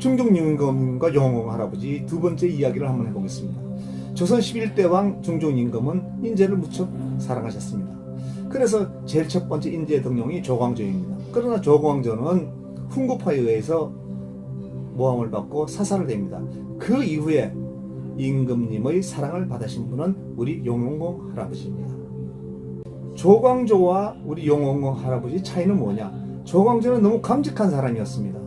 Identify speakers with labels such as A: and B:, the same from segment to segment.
A: 중종임금과 영웅 할아버지 두 번째 이야기를 한번 해보겠습니다. 조선 11대 왕 중종임금은 인제를 무척 사랑하셨습니다. 그래서 제일 첫 번째 인제 등용이 조광조입니다. 그러나 조광조는 훈구파에 의해서 모함을 받고 사살을 됩니다. 그 이후에 임금님의 사랑을 받으신 분은 우리 용홍공 할아버지입니다. 조광조와 우리 용홍공 할아버지 차이는 뭐냐? 조광조는 너무 감직한 사람이었습니다.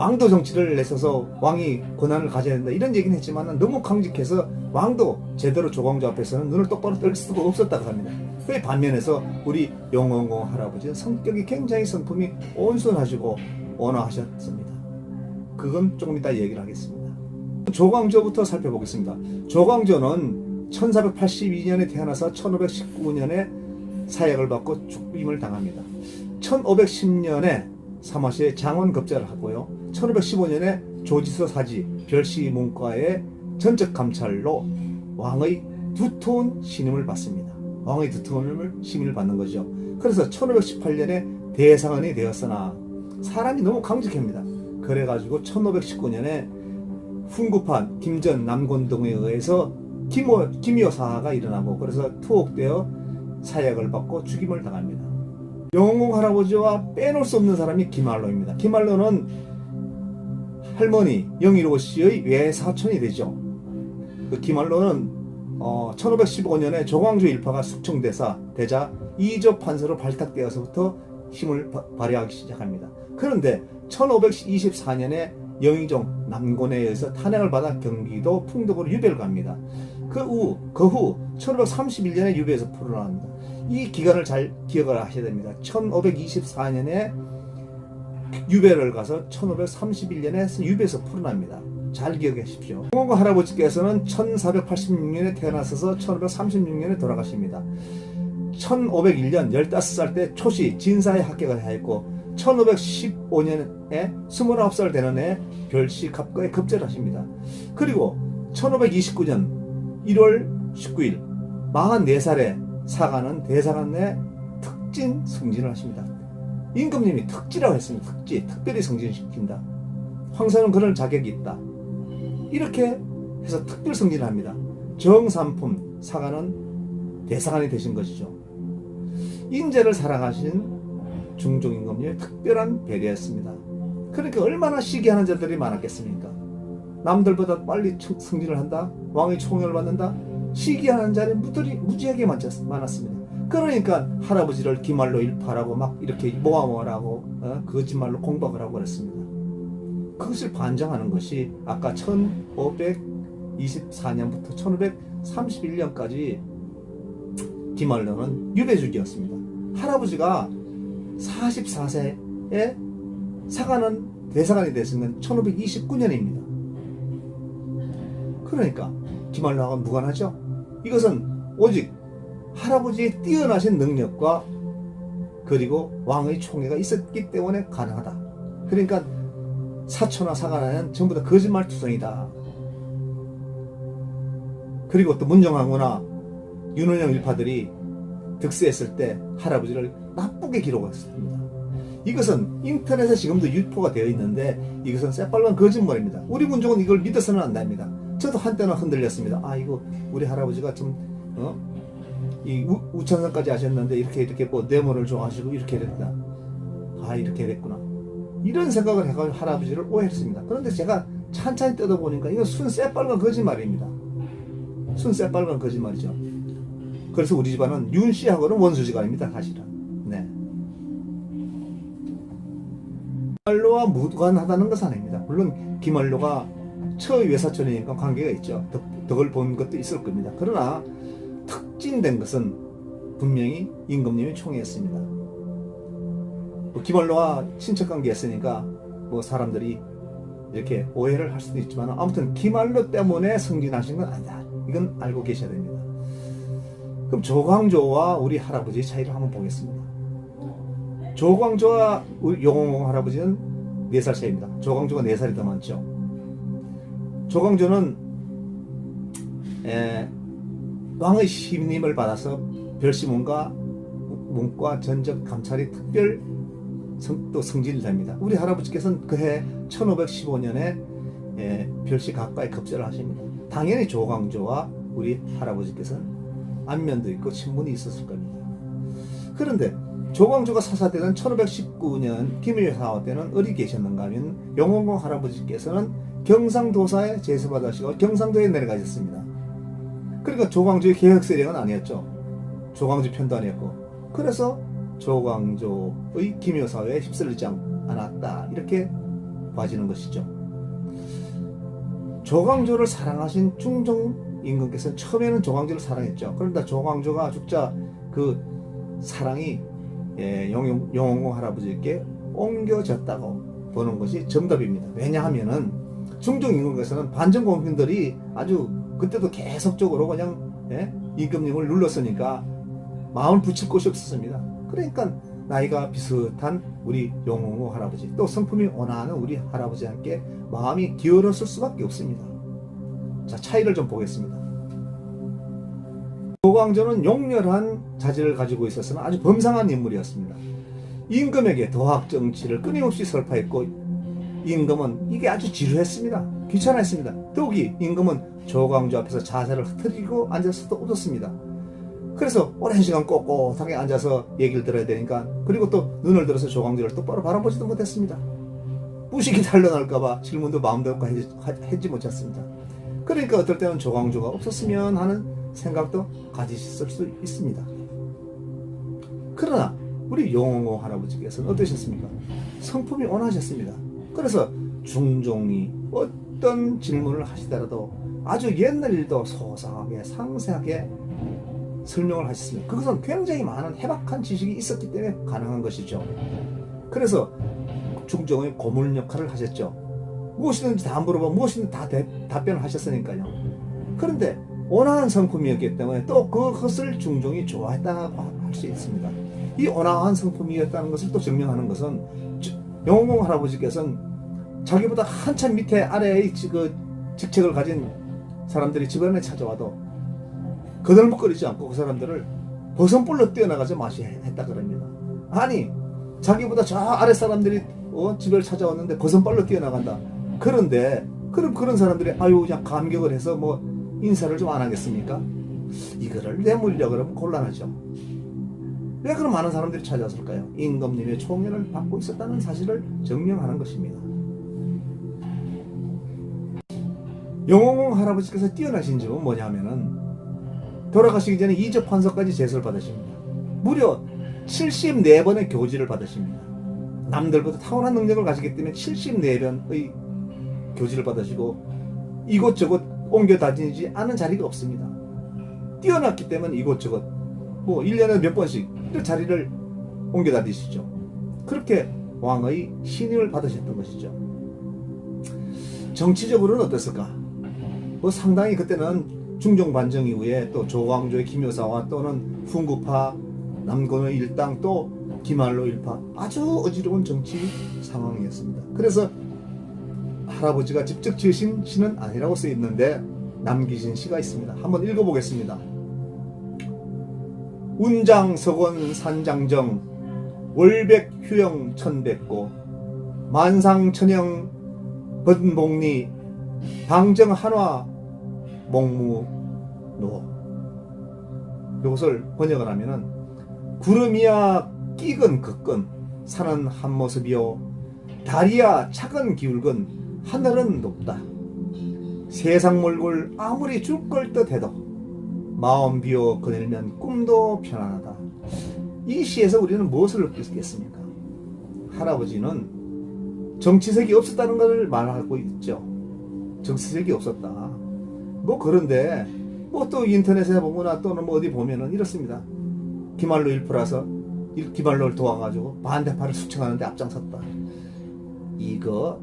A: 왕도 정치를 내서서 왕이 권한을 가져야 된다 이런 얘기는 했지만 너무 강직해서 왕도 제대로 조광조 앞에서는 눈을 똑바로 뜰 수가 없었다고 합니다. 그 반면에서 우리 용원공 할아버지는 성격이 굉장히 성품이 온순하시고 온화하셨습니다. 그건 조금 이따 얘기를 하겠습니다. 조광조부터 살펴보겠습니다. 조광조는 1482년에 태어나서 1519년에 사약을 받고 죽임을 당합니다. 1510년에 사마시에 장원급제를 하고요. 1515년에 조지서 사지 별시 문과의 전적 감찰로 왕의 두터운 신임을 받습니다. 왕의 두터운 신임을 받는 거죠. 그래서 1518년에 대상원이 되었으나 사람이 너무 강직합니다. 그래가지고 1519년에 훈구판 김전 남곤동에 의해서 김호, 김효 사화가 일어나고 그래서 투옥되어 사약을 받고 죽임을 당합니다. 영웅 할아버지와 빼놓을 수 없는 사람이 김알로입니다. 김알로는 할머니 영일호 씨의 외사촌이 되죠. 그 김알로는 어, 1515년에 조광조 일파가 숙청대사 되자 이조 판서로 발탁되어서부터 힘을 바, 발휘하기 시작합니다. 그런데 1524년에 영의정 남곤에 의해서 탄핵을 받아 경기도 풍덕으로 유배를 갑니다. 그 후, 그 후 1531년에 유배에서 풀어나옵니다. 이 기간을 잘 기억을 하셔야 됩니다. 1524년에 유배를 가서 1531년에 유배에서 풀어납니다. 잘 기억하십시오. 홍원과 할아버지께서는 1486년에 태어나셔서 1536년에 돌아가십니다. 1501년 15살 때 초시 진사에 합격을 하였고 1515년에 29살 되는 해 별시 갑과에 급제를 하십니다. 그리고 1529년 1월 19일 44살에 사가는 대사관에 특진 승진을 하십니다. 임금님이 특지라고 했습니다. 특지, 특별히 승진시킨다. 황사는 그런 자격이 있다. 이렇게 해서 특별 승진을 합니다. 정삼품 사가는 대사관이 되신 것이죠. 인재를 사랑하신 중종임금님의 특별한 배려였습니다. 그러니까 얼마나 시기하는 자들이 많았겠습니까? 남들보다 빨리 승진을 한다? 왕의 총애를 받는다? 시기하는 자리 무들이 무지하게 많았습니다. 그러니까 할아버지를 기말로 일파라고 막 이렇게 하고 어? 거짓말로 공박을 하고 그랬습니다. 그것을 반정하는 것이 아까 1524년부터 1531년까지 기말로는 유배주기였습니다. 할아버지가 44세에 사관은 대사관이 됐으면 1529년입니다. 그러니까 기말로하고 무관하죠. 이것은 오직 할아버지의 뛰어나신 능력과 그리고 왕의 총애가 있었기 때문에 가능하다. 그러니까 사초나 사관은 전부 다 거짓말 투성이다. 그리고 또 문정왕후나 윤원영 일파들이 득세했을 때 할아버지를 나쁘게 기록했습니다. 이것은 인터넷에 지금도 유포가 되어 있는데 이것은 새빨간 거짓말입니다. 우리 문종은 이걸 믿어서는 안 됩니다. 저도 한때는 흔들렸습니다. 아 이거 우리 할아버지가 좀 어? 이 우, 찬성까지 하셨는데 이렇게 이렇게 뭐 뇌물을 좋아하시고 이렇게 됐다. 아 이렇게 됐구나. 이런 생각을 해가지고 할아버지를 오해했습니다. 그런데 제가 찬찬히 뜯어보니까 이거 순 새빨간 거짓말입니다. 순 새빨간 거짓말이죠. 그래서 우리 집안은 윤 씨하고는 원수지간입니다. 사실은. 네. 기말로와 무관하다는 것은 아닙니다. 물론 기말로가 처외사촌이니까 관계가 있죠. 덕, 덕을 본 것도 있을 겁니다. 그러나 특진된 것은 분명히 임금님이 총애했습니다. 뭐 기말로와 친척 관계였으니까 뭐 사람들이 이렇게 오해를 할 수도 있지만 아무튼 기말로 때문에 승진하신 건 아니다. 이건 알고 계셔야 됩니다. 그럼 조광조와 우리 할아버지의 차이를 한번 보겠습니다. 조광조와 용홍 할아버지는 4살 차이입니다. 조광조가 4살이 더 많죠. 조광조는 에, 왕의 심림을 받아서 별시문과 문과 전적 감찰이 특별 성, 또 성질됩니다. 우리 할아버지께서는 그해 1515년에 예, 별시 가까이 급제를 하십니다. 당연히 조광조와 우리 할아버지께서는 안면도 있고 친분이 있었을 겁니다. 그런데 조광조가 사사되던 1519년 김일사화 때는 어디 계셨는가 하면 영원공 할아버지께서는 경상도사에 제수받으시고 경상도에 내려가셨습니다. 그러니까 조광조의 개혁 세력은 아니었죠. 조광조 편도 아니었고 그래서 조광조의 김효사회에 휩쓸리지 않았다 이렇게 봐지는 것이죠. 조광조를 사랑하신 중종 임금께서는 처음에는 조광조를 사랑했죠. 그런데 조광조가 죽자 그 사랑이 예, 영, 영원공 할아버지께 옮겨졌다고 보는 것이 정답입니다. 왜냐하면은 중종 임금께서는 반정 공신들이 아주 그때도 계속적으로 그냥 예, 임금님을 눌렀으니까 마음을 붙일 곳이 없었습니다. 그러니까 나이가 비슷한 우리 영웅호 할아버지 또 성품이 온화한 우리 할아버지와 함께 마음이 기울었을 수밖에 없습니다. 자 차이를 좀 보겠습니다. 조광조는 용렬한 자질을 가지고 있었으나 아주 범상한 인물이었습니다. 임금에게 도학 정치를 끊임없이 설파했고 임금은 이게 아주 지루했습니다. 귀찮아했습니다. 더욱이 임금은 조광조 앞에서 자세를 흐트리고 앉아서도 웃었습니다. 그래서 오랜 시간 꼿꼿하게 앉아서 얘기를 들어야 되니까 그리고 또 눈을 들어서 조광조를 똑바로 바라보지도 못했습니다. 무식이 탄로날까봐 질문도 마음대로 하지 못했습니다. 그러니까 어떨 때는 조광조가 없었으면 하는 생각도 가지실 수 있습니다. 그러나 우리 용호 할아버지께서는 어떠셨습니까? 성품이 온화하셨습니다. 그래서 중종이 어떤 질문을 하시더라도 아주 옛날 일도 소상하게 상세하게 설명을 하셨습니다. 그것은 굉장히 많은 해박한 지식이 있었기 때문에 가능한 것이죠. 그래서 중종의 고문 역할을 하셨죠. 무엇이든지 다 물어보고 무엇이든 다 대, 답변을 하셨으니까요. 그런데 온화한 성품이었기 때문에 또 그것을 중종이 좋아했다고 할 수 있습니다. 이 온화한 성품이었다는 것을 또 증명하는 것은 영웅 할아버지께서는 자기보다 한참 밑에 아래의 그 직책을 가진 사람들이 주변에 찾아와도 거들먹거리지 않고 그 사람들을 버선불로 뛰어나가서 마시 했다 그럽니다. 아니 자기보다 저 아래 사람들이 어, 집을 찾아왔는데 거선발로 뛰어나간다. 그런데 그럼 그런 사람들이 아유 그냥 감격을 해서 뭐 인사를 좀 안 하겠습니까? 이거를 내물려 그러면 곤란하죠. 왜 그런 많은 사람들이 찾아왔을까요? 임금님의 총애를 받고 있었다는 사실을 증명하는 것입니다. 영웅 할아버지께서 뛰어나신 점은 뭐냐면은 돌아가시기 전에 이적 환서까지 제설 받으십니다. 무려 74번의 교지를 받으십니다. 남들보다 타고난 능력을 가지기 때문에 74번의 교지를 받으시고 이곳저곳 옮겨 다니지 않은 자리가 없습니다. 뛰어났기 때문에 이곳저곳 뭐 1년에 몇 번씩 이런 자리를 옮겨 다니시죠. 그렇게 왕의 신임을 받으셨던 것이죠. 정치적으로는 어땠을까? 뭐 상당히 그때는 중종 반정 이후에 또 조광조의 김효사와 또는 훈구파 남건의 일당 또 기말로 일파 아주 어지러운 정치 상황이었습니다. 그래서 할아버지가 직접 지으신 시는 아니라고 쓰여 있는데 남기신 시가 있습니다. 한번 읽어보겠습니다. 운장 석원 산장정 월백 휴영 천백고 만상천영 번복리 방정 한화 목무노. 이것을 번역을 하면은 구름이야 끼건 긋건 산은 한 모습이요 달이야 차근 기울건 하늘은 높다. 세상 몰골 아무리 죽걸 듯해도 마음 비워 거닐면 꿈도 편안하다. 이 시에서 우리는 무엇을 느끼겠습니까? 할아버지는 정치색이 없었다는 것을 말하고 있죠. 정치색이 없었다. 뭐 그런데 뭐 또 인터넷에 보거나 또는 뭐 어디 보면은 이렇습니다. 기말로 일프라서 기말로를 도와가지고 반대파를 수청하는데 앞장섰다. 이거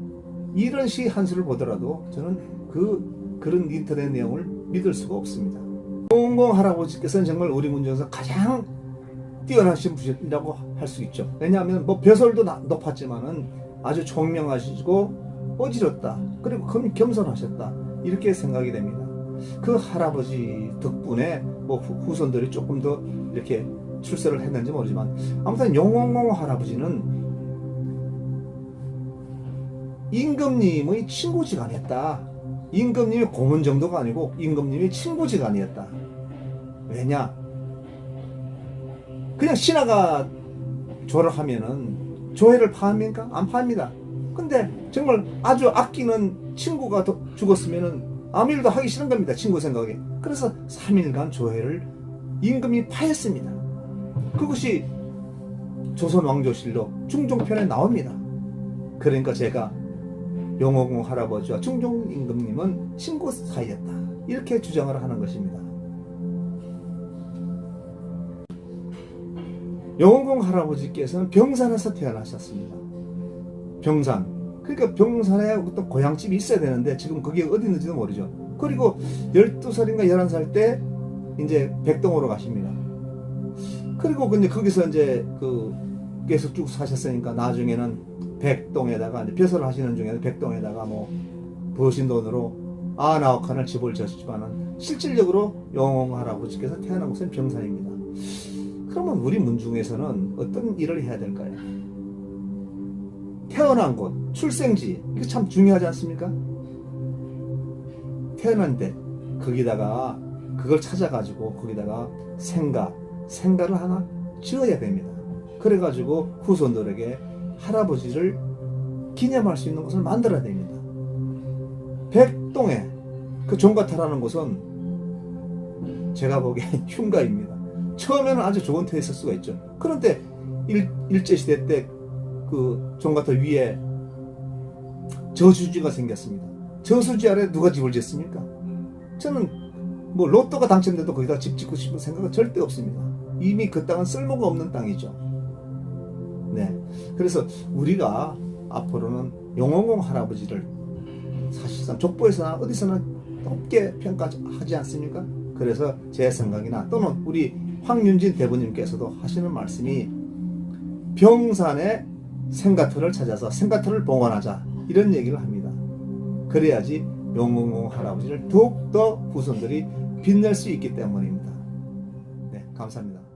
A: 이런 시 한 수를 보더라도 저는 그 그런 인터넷 내용을 믿을 수가 없습니다. 공공 할아버지께서는 정말 우리 문제에서 가장 뛰어나신 분이라고 할 수 있죠. 왜냐하면 뭐 벼슬도 높았지만은 아주 총명하시고 어지럽다. 그리고 겸손하셨다. 이렇게 생각이 됩니다. 그 할아버지 덕분에 뭐 후손들이 조금 더 이렇게 출세를 했는지 모르지만 아무튼 영웅공 할아버지는 임금님의 친구지간이었다. 임금님의 고문 정도가 아니고 임금님의 친구지간이었다. 왜냐? 그냥 신하가 졸업하면은 조회를 파합니까? 안 파합니다. 근데 정말 아주 아끼는 친구가 더- 죽었으면은 아무 일도 하기 싫은 겁니다. 친구 생각에. 그래서 3일간 조회를 임금이 파했습니다. 그것이 조선 왕조실록 중종편에 나옵니다. 그러니까 제가 영호공 할아버지와 중종 임금님은 친구 사이였다. 이렇게 주장을 하는 것입니다. 영호공 할아버지께서는 병산에서 태어나셨습니다. 병산. 그러니까 병산에 어떤 고향집이 있어야 되는데 지금 그게 어디 있는지도 모르죠. 그리고 12살인가 11살 때 이제 백동으로 가십니다. 그리고 근데 거기서 이제 그 계속 쭉 사셨으니까 나중에는 백동에다가 이제 벼슬을 하시는 중에 백동에다가 뭐 부으신 돈으로 아나억 칸을 집을 졌지만은 실질적으로 영홍 할아버지께서 태어난 곳은 병산입니다. 그러면 우리 문중에서는 어떤 일을 해야 될까요? 태어난 곳, 출생지 이거 참 중요하지 않습니까? 태어난 데 거기다가 그걸 찾아가지고 거기다가 생가 생가를 하나 지어야 됩니다. 그래가지고 후손들에게 할아버지를 기념할 수 있는 곳을 만들어야 됩니다. 백동에 그 종가타라는 곳은 제가 보기엔 흉가입니다. 처음에는 아주 좋은 터에 있을 수가 있죠. 그런데 일, 일제시대 때 그 종가타 위에 저수지가 생겼습니다. 저수지 아래 누가 집을 짓습니까? 저는 뭐 로또가 당첨돼도 거기다 집 짓고 싶은 생각은 절대 없습니다. 이미 그 땅은 쓸모가 없는 땅이죠. 네. 그래서 우리가 앞으로는 용원공 할아버지를 사실상 족보에서나 어디서나 높게 평가하지 않습니까? 그래서 제 생각이나 또는 우리 황윤진 대부님께서도 하시는 말씀이 병산의 생가터를 찾아서 생가터를 봉헌하자 이런 얘기를 합니다. 그래야지 용원공 할아버지를 더욱더 후손들이 빛낼 수 있기 때문입니다. 네, 감사합니다.